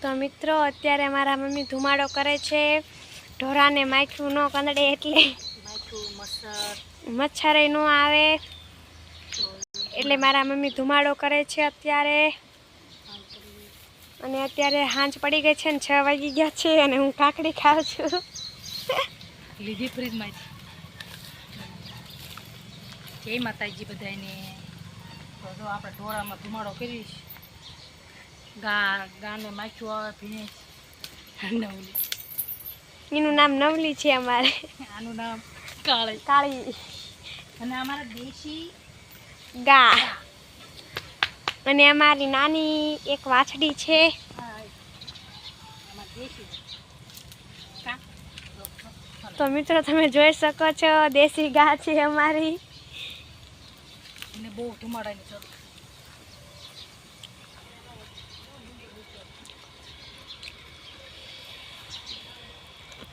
તો મિત્રો અત્યારે મારા મમ્મી ધુમાડો કરે છે. ઢોરાને માખ્યું ન કંદડે એટલે મચ્છરે ન આવે. એટલે મારા મમ્મી ધુમાડો કરે છે અત્યારે. અને અત્યારે હાંજ પડી ગઈ છે ને છ વાગી ગયા છે અને હું કાકડી ખાઉં છું. લીધી ફ્રીજમાં જય માતાજી બધાને આપણે ઢોરામાં ધુમાડો કરીશ. ગા ગાને માખ્યું આવે ભેંસ. નવલી એનું નામ નવલી છે અમારે. આનું નામ કાળી. કાળી. અને અમારા દેશી ગા. અને અમારી નાની એક વાછડી છે. તો મિત્રો તમે જોઈ શકો છો દેશી ગા છે અમારી. બહુ ધુમાડાની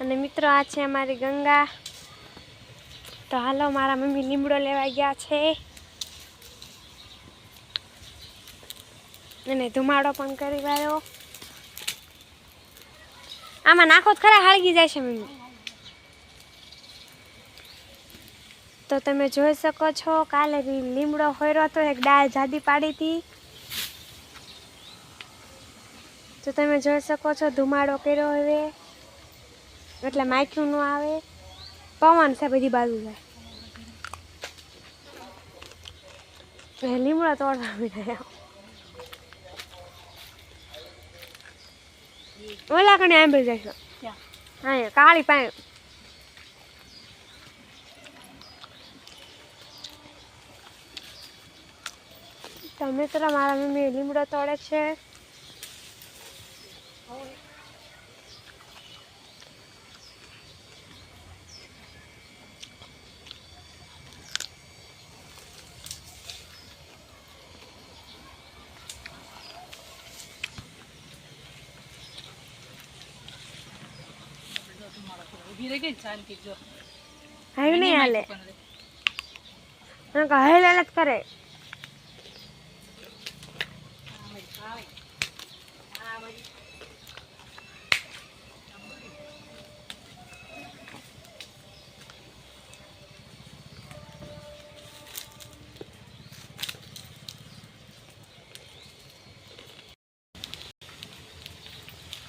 અને મિત્રો, આ છે અમારી ગંગા. તો હાલો, મારા મમ્મી લીમડો લેવા ગયા છે. અને ધુમાડો પણ કરી ગયો આમાં નાખો ખરા હાળગી જાય છે મમ્મી. તો તમે જોઈ શકો છો, કાલે લીમડો હોયરો હતો, એક ડાળ જાદી પાડી હતી. તો તમે જોઈ શકો છો, ધુમાડો કર્યો હવે. એટલે માખ્યું ન આવે પવન છે બધી બાજુ જાય. લીમડા તોડવા મીઠા ઓલા કણે આંબી જશો ક્યાં? હા કાળી પાય. તો મિત્ર મારા મમ્મી લીમડો તોડે છે. ઊભી રહી ગઈ ને શાંતિ જો હાયું નહીં હાલે હેલ જ કરે.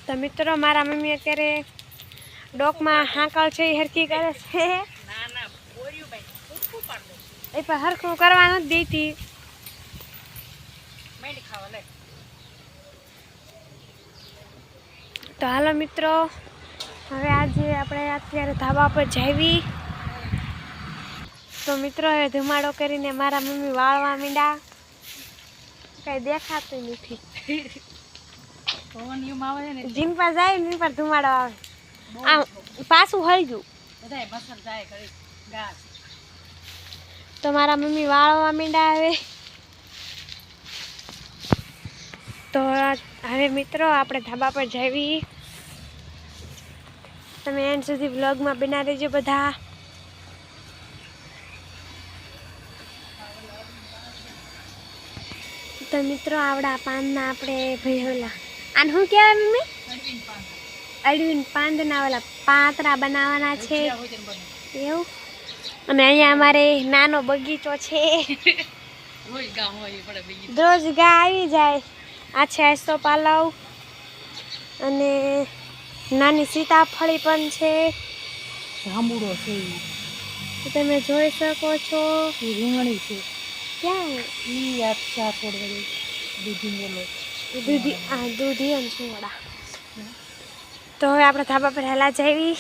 તો મિત્રો મારા મમ્મી અત્યારે ડોકમાં હાંકળ છે એ હરકી કરે છે. એ પણ હરખું કરવાનું જ દેતી મેંડી તો હાલો મિત્રો હવે આજે આપણે અત્યારે ધાબા પર જાવી તો મિત્રો હવે ધુમાડો કરીને મારા મમ્મી વાળવા માંડ્યા કઈ દેખાતું નથી. જીમ પર જાય ને પર ધુમાડો આવે. આમ પાછું ઘાસ તો મારા મમ્મી વાળવા માંડ્યા આવે. તો હવે મિત્રો આપણે ધાબા પર જવી. તમે એન્ડ સુધી વ્લોગમાં બના દેજો બધા. તો મિત્રો આવડા પાનના આપણે ભેહોલા આને શું કહેવાય મમ્મી? અડવીન પાંદના ઓલા પાતરા બનાવવાના છે. એવું? અને અહીંયા અમારે નાનો બગીચો છે. રોજ ગા આવી જાય. આ છે આસો પાલવ અને નાની સીતાફળી પણ છે. જાંબુડો છે તમે જોઈ શકો છો. રીંગણી છે. ક્યાં? ઈ આ ચા છોડ દૂધી મેલો. દૂધી આ દૂધી અને સુવડા તો હવે આપણે ધાબા પર હેલા જવી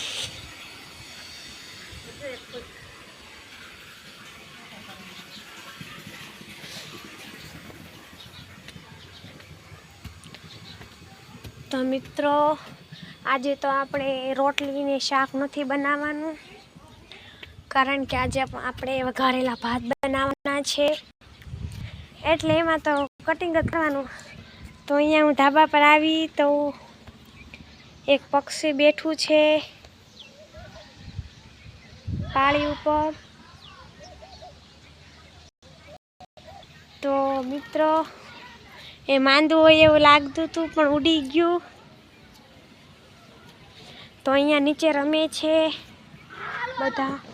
તો મિત્રો, આજે તો આપણે રોટલી ને શાક નથી બનાવવાનું, કારણ કે આજે આપણે વઘારેલા ભાત બનાવવાના છે. એટલે એમાં તો કટિંગ જ કરવાનું. તો અહીંયા હું ધાબા પર આવી, તો એક પક્ષી બેઠું છે. પાળી ઉપર. તો મિત્રો, એ માંદું હોય એવું લાગતું હતું, પણ ઉડી ગયું. તો અહીંયા નીચે રમે છે બધા.